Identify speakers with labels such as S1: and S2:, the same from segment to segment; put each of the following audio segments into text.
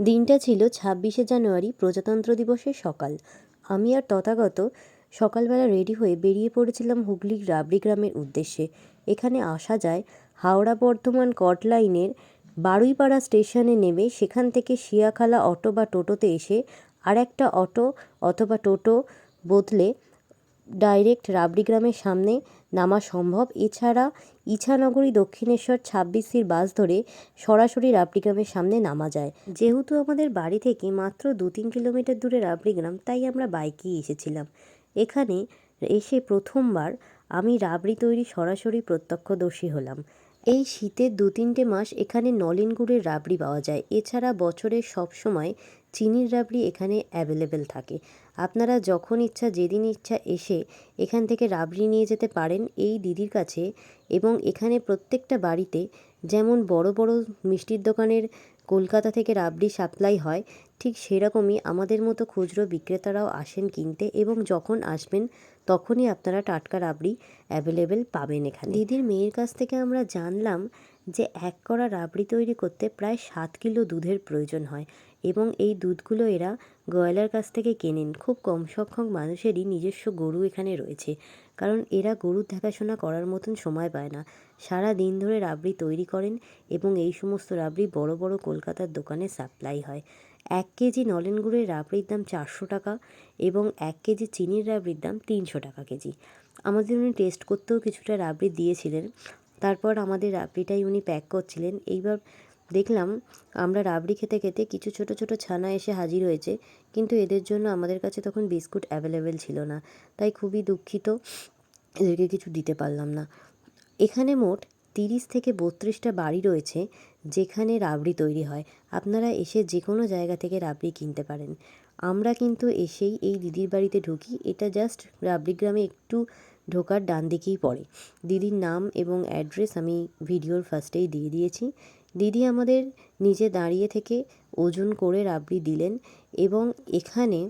S1: দিনটা ছিল ছাব্বিশে জানুয়ারি প্রজাতন্ত্র দিবসের সকাল। আমি আর তথাগত সকালবেলা রেডি হয়ে বেরিয়ে পড়েছিলাম হুগলির রাবড়ি গ্রামের উদ্দেশ্যে। এখানে আসা যায় হাওড়া বর্ধমান কট লাইনের বারুইপাড়া স্টেশনে নেমে সেখান থেকে শিয়াখালা অটো বা টোটোতে এসে আর একটা অটো অথবা টোটো বদলে ডাইরেক্ট রাবড়ি গ্রামের সামনে নামা সম্ভব। এছাড়া ইছানগরী দক্ষিণেশ্বর ছাব্বিশ সির বাস ধরে সরাসরি রাবড়ি গ্রামের সামনে নামা যায়। যেহেতু আমাদের বাড়ি থেকে মাত্র দু তিন কিলোমিটার দূরে রাবড়ি গ্রাম, তাই আমরা বাইকেই এসেছিলাম। এখানে এসে প্রথমবার আমি রাবড়ি তৈরি সরাসরি প্রত্যক্ষদর্শী হলাম। এই শীতের দু তিনটে মাস এখানে নলেন গুড়ের রাবড়ি পাওয়া যায়। এছাড়া বছরের সব সময় চিনির রাবড়ি এখানে অ্যাভেলেবেল থাকে। আপনারা যখন ইচ্ছা, যেদিন ইচ্ছা এসে এখান থেকে রাবড়ি নিয়ে যেতে পারেন এই দিদির কাছে এবং এখানে প্রত্যেকটা বাড়িতে যেমন বড় বড় মিষ্টির দোকানের কলকাতা থেকে রাবড়ি সাপ্লাই হয় ঠিক সেরকমই আমাদের মতো খুচরো বিক্রেতারাও আসেন কিনতে এবং যখন আসবেন, তখনই আপনারা টাটকা রাবড়ি অ্যাভেলেবেল পাবেন এখানে। দিদির মেয়ের কাছ থেকে আমরা জানলাম যে এক কড়া রাবড়ি তৈরি করতে প্রায় সাত কিলো দুধের প্রয়োজন হয় এবং এই দুধগুলো এরা গয়লার কাছ থেকে কেনেন। খুব কম সংখ্যক মানুষেরই নিজস্ব গরু এখানে রয়েছে, কারণ এরা গরুর দেখাশোনা করার মতন সময় পায় না। সারা দিন ধরে রাবড়ি তৈরি করেন এবং এই সমস্ত রাবড়ি বড় বড় কলকাতার দোকানে সাপ্লাই হয়। এক কেজি নলেন গুড়ের রাবড়ির দাম চারশো টাকা এবং এক কেজি চিনির রাবড়ির দাম তিনশো টাকা কেজি। আমাদের উনি টেস্ট করতেও কিছুটা রাবড়ি দিয়েছিলেন। তারপর আমাদের রাবড়িটাই উনি প্যাক করছিলেন। এইবার দেখলাম আমরা রাবড়ি খেতে খেতে কিছু ছোট ছোট ছানা এসে হাজির হয়েছে, কিন্তু এদের জন্য আমাদের কাছে তখন বিস্কুট অ্যাভেলেবেল ছিল না। তাই খুবই দুঃখিত, এদেরকে কিছু দিতে পারলাম না। এখানে মোট তিরিশ থেকে বত্রিশটা বাড়ি রয়েছে যেখানে রাবড়ি তৈরি হয়। আপনারা এসে যে কোনো জায়গা থেকে রাবড়ি কিনতে পারেন। আমরা কিন্তু এসেই এই দিদির বাড়িতে ঢুকি। এটা জাস্ট রাবড়ি গ্রামে একটু ঢোকার ডান দিকেই পড়ে। দিদির নাম এবং অ্যাড্রেস আমি ভিডিওর ফার্স্টেই দিয়ে দিয়েছি। দিদি আমাদের নিজে দাঁড়িয়ে থেকে ওজন করে রাবড়ি দিলেন এবং এখানে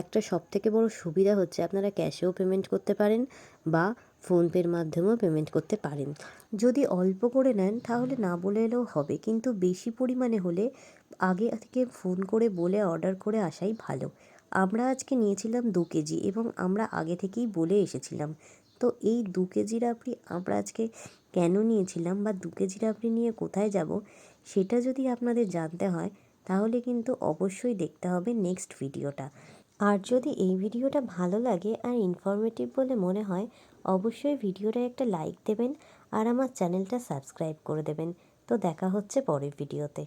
S1: একটা সবথেকে বড় সুবিধা হচ্ছে আপনারা ক্যাশেও পেমেন্ট করতে পারেন বা ফোনপের মাধ্যমেও পেমেন্ট করতে পারেন। যদি অল্প করে নেন তাহলে না বলে এলেও হবে, কিন্তু বেশি পরিমাণে হলে আগে থেকে ফোন করে বলে অর্ডার করে আসাই ভালো। আমরা আজকে নিয়েছিলাম দু কেজি এবং আমরা আগে থেকেই বলে এসেছিলাম। তো এই দু কেজি রাবড়ি আমরা আজকে কেন নিয়েছিলাম বা দু কেজি রাবড়ি নিয়ে কোথায় যাব সেটা যদি আপনাদের জানতে হয়, তাহলে কিন্তু অবশ্যই দেখতে হবে নেক্সট ভিডিওটা। আর যদি এই ভিডিওটা ভালো লাগে আর ইনফরমেটিভ বলে মনে হয়, অবশ্যই ভিডিওটা একটা লাইক দেবেন আর আমার চ্যানেলটা সাবস্ক্রাইব করে দেবেন। তো দেখা হচ্ছে পরের ভিডিওতে।